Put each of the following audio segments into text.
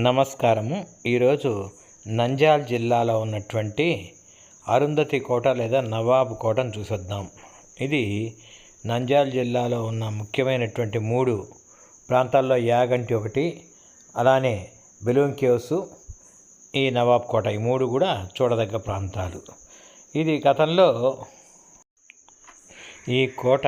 నమస్కారము. ఈరోజు నంజాల్ జిల్లాలో ఉన్నటువంటి అరుంధతి కోట లేదా నవాబు కోటను చూసొద్దాం. ఇది నంజాల్ జిల్లాలో ఉన్న ముఖ్యమైనటువంటి మూడు ప్రాంతాల్లో యాగంటి ఒకటి అలానే బెలూన్ కేవ్స్ ఈ నవాబ్ కోట. ఈ మూడు కూడా చూడదగ్గ ప్రాంతాలు. ఇది గతంలో ఈ కోట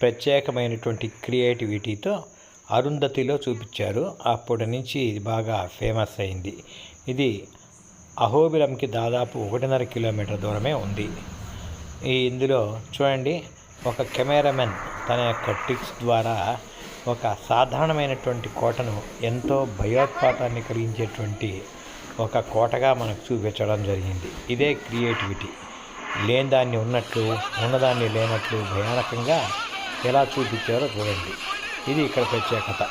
ప్రత్యేకమైనటువంటి క్రియేటివిటీతో అరుంధతిలో చూపించారు. అప్పటి నుంచి ఇది బాగా ఫేమస్ అయింది. ఇది అహోబిలంకి దాదాపు ఒకటిన్నర కిలోమీటర్ దూరమే ఉంది. ఈ ఇందులో చూడండి ఒక కెమెరామెన్ తన యొక్క టిక్స్ ద్వారా ఒక సాధారణమైనటువంటి కోటను ఎంతో భయోత్పాతాన్ని కలిగించేటువంటి ఒక కోటగా మనకు చూపించడం జరిగింది. ఇదే క్రియేటివిటీ. లేని దాన్ని ఉన్నట్లు ఉన్నదాన్ని లేనట్లు భయానకంగా ఎలా చూపించారో చూడండి. ఇది ఇక్కడ ప్రత్యేకత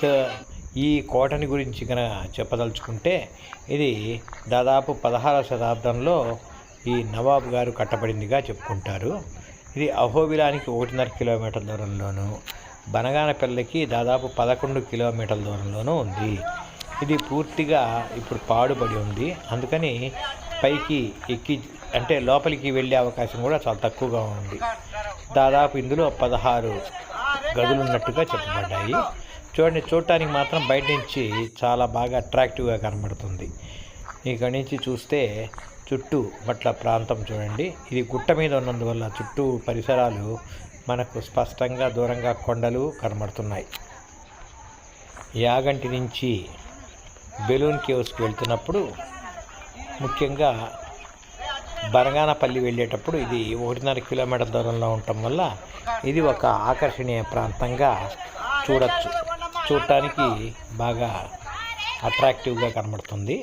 సో ఈ కోటని గురించి కనుక చెప్పదలుచుకుంటే ఇది దాదాపు పదహారవ శతాబ్దంలో ఈ నవాబు గారు కట్టబడిందిగా చెప్పుకుంటారు. ఇది అహోబిలానికి ఒకటిన్నర కిలోమీటర్ దూరంలోను బనగానపల్లికి దాదాపు పదకొండు కిలోమీటర్ల దూరంలోనూ ఉంది. ఇది పూర్తిగా ఇప్పుడు పాడుబడి ఉంది. అందుకని పైకి ఎక్కి అంటే లోపలికి వెళ్ళే అవకాశం కూడా చాలా తక్కువగా ఉంది. దాదాపు ఇందులో పదహారు గదులు ఉన్నట్టుగా చెప్పబడ్డాయి. చూడండి చూడటానికి మాత్రం బయట నుంచి చాలా బాగా అట్రాక్టివ్గా కనబడుతుంది. ఇక్కడి నుంచి చూస్తే చుట్టూ పట్ల ప్రాంతం చూడండి. ఇది గుట్ట మీద ఉన్నందువల్ల చుట్టూ పరిసరాలు మనకు స్పష్టంగా దూరంగా కొండలు కనబడుతున్నాయి. యాగంటి నుంచి బెలూన్ కేవ్స్కి వెళ్తున్నప్పుడు ముఖ్యంగా బనగానపల్లి వెళ్ళేటప్పుడు ఇది ఒకటిన్నర కిలోమీటర్ దూరంలో ఉండటం వల్ల ఇది ఒక ఆకర్షణీయ ప్రాంతంగా చూడొచ్చు. చూడటానికి బాగా అట్రాక్టివ్గా కనబడుతుంది.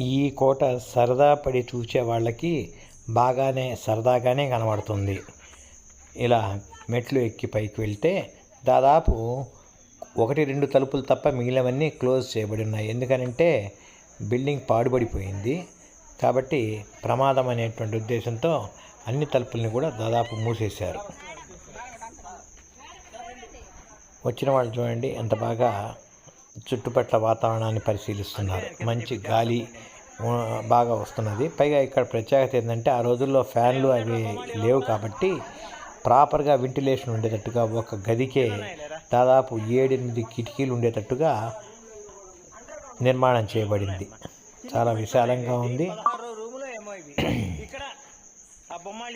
ఈ కోట సరదా పడి చూసే వాళ్ళకి బాగానే సరదాగానే కనబడుతుంది. ఇలా మెట్లు ఎక్కి పైకి వెళ్తే దాదాపు ఒకటి రెండు తలుపులు తప్ప మిగిలినవన్నీ క్లోజ్ చేయబడి ఉన్నాయి ఎందుకనంటే బిల్డింగ్ పాడుబడిపోయింది. కాబట్టి ప్రమాదం అనేటువంటి ఉద్దేశంతో అన్ని తలుపుల్ని కూడా దాదాపు మూసేశారు. వచ్చిన వాళ్ళు చూడండి ఎంత బాగా చుట్టుపట్ల వాతావరణాన్ని పరిశీలిస్తున్నారు. మంచి గాలి బాగా వస్తున్నది. పైగా ఇక్కడ ప్రత్యేకత ఏంటంటే ఆ రోజుల్లో ఫ్యాన్లు అవి లేవు కాబట్టి ప్రాపర్గా వెంటిలేషన్ ఉండేటట్టుగా ఒక గదికే దాదాపు ఏడెనిమిది కిటికీలు ఉండేటట్టుగా నిర్మాణం చేయబడింది. చాలా విశాలంగా ఉంది. ఇక్కడ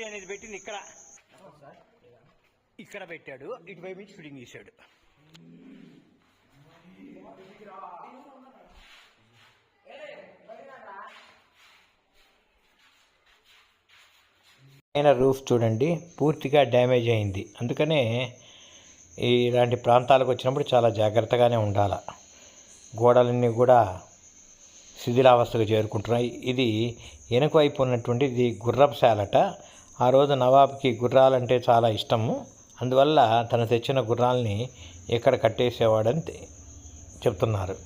అనేది పెట్టింది ఇక్కడ. ఇక్కడ పెట్టాడు. ఇటువైపు నుంచి ఫిట్టింగ్ చేశాడు. పైన రూఫ్ చూడండి పూర్తిగా డ్యామేజ్ అయింది. అందుకనే ఇలాంటి ప్రాంతాలకు వచ్చినప్పుడు చాలా జాగ్రత్తగానే ఉండాలి. గోడలన్నీ కూడా శిథిలావస్థకు చేరుకుంటున్నాయి. ఇది వెనుక వైపు ఉన్నటువంటి ఇది గుర్రపుశాలట. ఆ రోజు నవాబ్కి గుర్రాలంటే చాలా ఇష్టము. అందువల్ల తను తెచ్చిన గుర్రాలని ఇక్కడ కట్టేసేవాడని చెప్తున్నారు.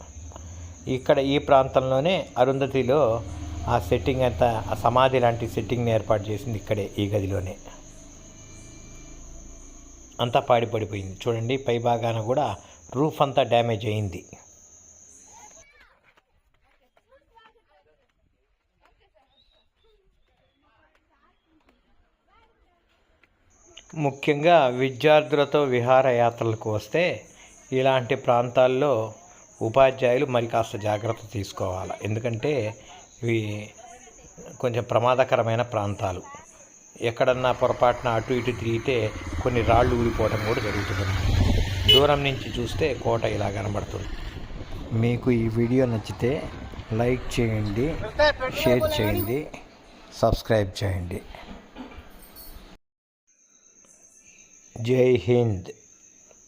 ఇక్కడ ఈ ప్రాంతంలోనే అరుంధతిలో ఆ సెట్టింగ్ అంతా ఆ సమాధి లాంటి సెట్టింగ్ని ఏర్పాటు చేసింది ఇక్కడే ఈ గదిలోనే. అంతా పాడి పడిపోయింది చూడండి పై భాగాన కూడా రూఫ్ అంతా డ్యామేజ్ అయింది. ముఖ్యంగా విద్యార్థులతో విహారయాత్రలకు వస్తే ఇలాంటి ప్రాంతాల్లో ఉపాధ్యాయులు మరి కాస్త జాగ్రత్త తీసుకోవాలి. ఎందుకంటే ఇవి కొంచెం ప్రమాదకరమైన ప్రాంతాలు. ఎక్కడన్నా పొరపాటున అటు ఇటు తిరిగితే కొన్ని రాళ్ళు ఊడిపోవడం కూడా జరుగుతుంది. దూరం నుంచి చూస్తే కోట ఇలా కనబడుతుంది. మీకు ఈ వీడియో నచ్చితే లైక్ చేయండి షేర్ చేయండి సబ్స్క్రైబ్ చేయండి. జై హింద్.